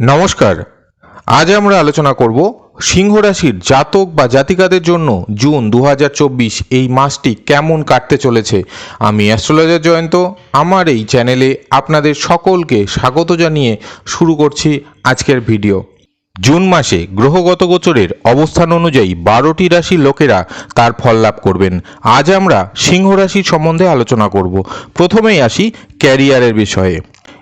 নমস্কার। আজ আমরা আলোচনা করব সিংহ রাশির জাতক বা জাতিকাদের জন্য জুন দু হাজার চব্বিশ এই মাসটি কেমন কাটতে চলেছে। আমি অ্যাস্ট্রোলজার জয়ন্ত, আমার এই চ্যানেলে আপনাদের সকলকে স্বাগত জানিয়ে শুরু করছি আজকের ভিডিও। জুন মাসে গ্রহগত গোচরের অবস্থান অনুযায়ী বারোটি রাশির লোকেরা তার ফল লাভ করবেন। আজ আমরা সিংহ রাশির সম্বন্ধে আলোচনা করব। প্রথমেই আসি ক্যারিয়ারের বিষয়ে।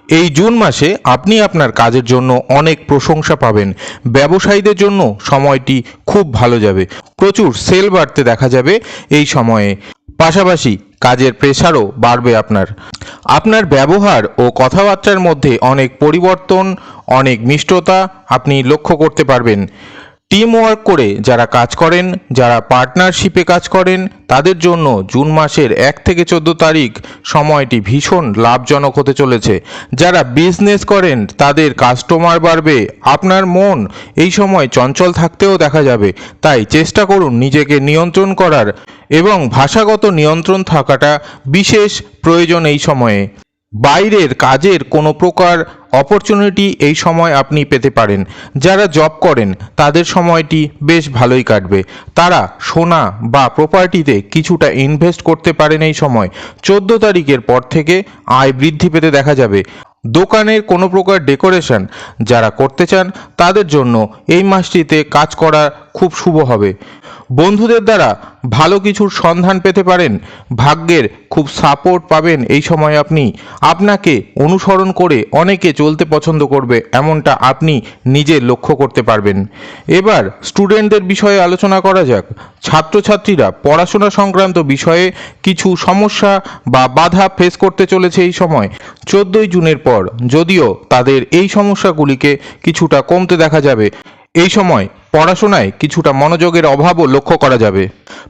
এই জুন মাসে আপনি আপনার কাজের জন্য অনেক প্রশংসা পাবেন। ব্যবসায়ীদের জন্য সময়টি খুব ভালো যাবে। প্রচুর সেল বাড়তে দেখা যাবে এই সময়ে। পাশাপাশি কাজের প্রেশারও বাড়বে আপনার। আপনার ব্যবহার ও কথাবার্তার মধ্যে অনেক পরিবর্তন, অনেক মিষ্টতা আপনি লক্ষ্য করতে পারবেন। টিম ওয়ার্ক করে যারা কাজ করেন, যারা পার্টনারশিপে কাজ করেন, তাদের জন্য জুন মাসের এক থেকে চোদ্দ তারিখ সময়টি ভীষণ লাভজনক হতে চলেছে। যারা বিজনেস করেন, তাদের কাস্টমার বাড়বে, আপনার মন এই সময় চঞ্চল থাকতেও দেখা যাবে। তাই চেষ্টা করুন নিজেকে নিয়ন্ত্রণ করার এবং ভাষাগত নিয়ন্ত্রণ থাকাটা বিশেষ প্রয়োজন এই সময়ে। বাইরের কাজের কোনো প্রকার অপরচুনিটি এই সময় আপনি পেতে পারেন। যারা জব করেন, তাদের সময়টি বেশ ভালোই কাটবে। তারা সোনা বা প্রপার্টিতে কিছুটা ইনভেস্ট করতে পারেন এই সময়। চোদ্দ তারিখের পর থেকে আয় বৃদ্ধি পেতে দেখা যাবে। দোকানের কোনো প্রকার ডেকোরেশন যারা করতে চান, তাদের জন্য এই মাসটিতে কাজ করা খুব শুভ হবে। বন্ধুদের দ্বারা ভালো কিছুর সন্ধান পেতে পারেন। ভাগ্যের খুব সাপোর্ট পাবেন এই সময় আপনি। আপনাকে অনুসরণ করে অনেকে চলতে পছন্দ করবে, এমনটা আপনি নিজে লক্ষ্য করতে পারবেন। এবার স্টুডেন্টদের বিষয়ে আলোচনা করা যাক। ছাত্রছাত্রীরা পড়াশোনা সংক্রান্ত বিষয়ে কিছু সমস্যা বা বাধা ফেস করতে চলেছে এই সময়। চোদ্দই জুনের পর যদিও তাদের এই সমস্যাগুলিকে কিছুটা কমতে দেখা যাবে। এই সময় পড়াশোনায় কিছুটা মনোযোগের অভাবও লক্ষ্য করা যাবে।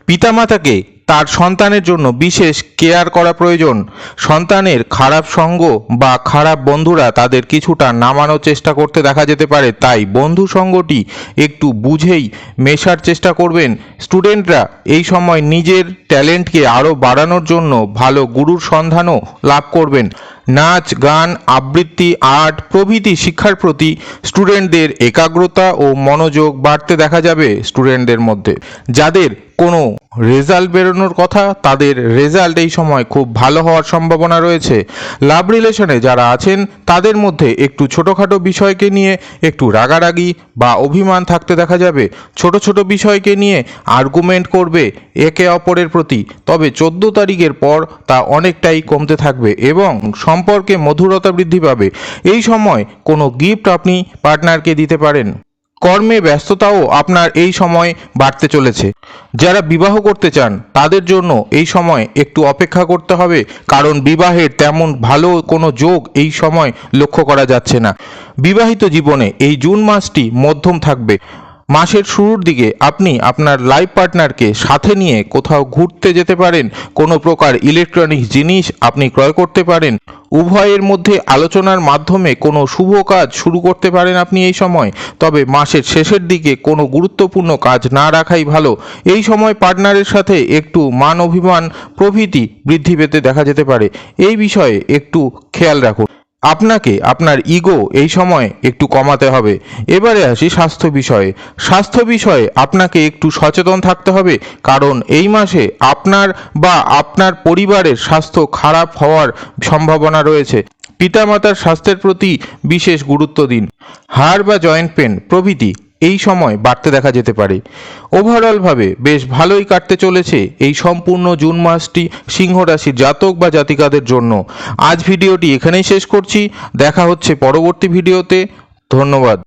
পিতামাতাকে তার সন্তানের জন্য বিশেষ কেয়ার করা প্রয়োজন। সন্তানের খারাপ সঙ্গ বা খারাপ বন্ধুরা তাদের কিছুটা নামানোর চেষ্টা করতে দেখা যেতে পারে। তাই বন্ধু সঙ্গটি একটু বুঝেই মেশার চেষ্টা করবেন। স্টুডেন্টরা এই সময় নিজের ট্যালেন্টকে আরও বাড়ানোর জন্য ভালো গুরুর সন্ধানও লাভ করবেন। নাচ, গান, আবৃত্তি, আর্ট, প্রভৃতি শিক্ষার প্রতি স্টুডেন্টদের একাগ্রতা ও মনোযোগ বাড়তে দেখা যাবে স্টুডেন্টদের মধ্যে। যাদের কোনো রেজাল্ট বেরোনোর কথা, তাদের রেজাল্ট এই সময় খুব ভালো হওয়ার সম্ভাবনা রয়েছে। লাভ রিলেশনে যারা আছেন, তাদের মধ্যে একটু ছোটোখাটো বিষয়কে নিয়ে একটু রাগারাগি বা অভিমান থাকতে দেখা যাবে। ছোট ছোট বিষয়কে নিয়ে আর্গুমেন্ট করবে একে অপরের প্রতি। তবে চোদ্দ তারিখের পর তা অনেকটাই কমতে থাকবে এবং সম্পর্কে মধুরতা বৃদ্ধি পাবে। এই সময় কোনো গিফট আপনি পার্টনারকে দিতে পারেন। কর্মে ব্যস্ততাও আপনার এই সময় বাড়তে চলেছে। যারা বিবাহ করতে চান, তাদের জন্য এই সময় একটু অপেক্ষা করতে হবে, কারণ বিবাহের তেমন ভালো কোনো যোগ এই সময় লক্ষ্য করা যাচ্ছে না। বিবাহিত জীবনে এই জুন মাসটি মধ্যম থাকবে। মাসের শুরুর দিকে আপনি আপনার লাইফ পার্টনারকে সাথে নিয়ে কোথাও ঘুরতে যেতে পারেন, কোনো প্রকার ইলেকট্রনিক জিনিস আপনি ক্রয় করতে পারেন, উভয়ের মধ্যে আলোচনার মাধ্যমে কোনো শুভ কাজ শুরু করতে পারেন আপনি এই সময়। তবে মাসের শেষের দিকে কোনো গুরুত্বপূর্ণ কাজ না রাখাই ভালো। এই সময় পার্টনারের সাথে একটু মান অভিমান প্রভৃতি বৃদ্ধি পেতে দেখা যেতে পারে। এই বিষয়ে একটু খেয়াল রাখুন। আপনাকে আপনার ইগো এই সময় একটু কমাতে হবে। এবারে আসি স্বাস্থ্য বিষয়ে। স্বাস্থ্য বিষয়ে আপনাকে একটু সচেতন থাকতে হবে, কারণ এই মাসে আপনার বা আপনার পরিবারের স্বাস্থ্য খারাপ হওয়ার সম্ভাবনা রয়েছে। পিতামাতার স্বাস্থ্যের প্রতি বিশেষ গুরুত্ব দিন। হাড় বা জয়েন্ট পেন প্রভৃতি এই সময় বাড়তে দেখা যেতে পারে। ওভারঅলভাবে বেশ ভালোই কাটতে চলেছে এই সম্পূর্ণ জুন মাসটি সিংহ রাশির জাতক বা জাতিকাদের জন্য। আজ ভিডিওটি এখানেই শেষ করছি। দেখা হচ্ছে পরবর্তী ভিডিওতে। ধন্যবাদ।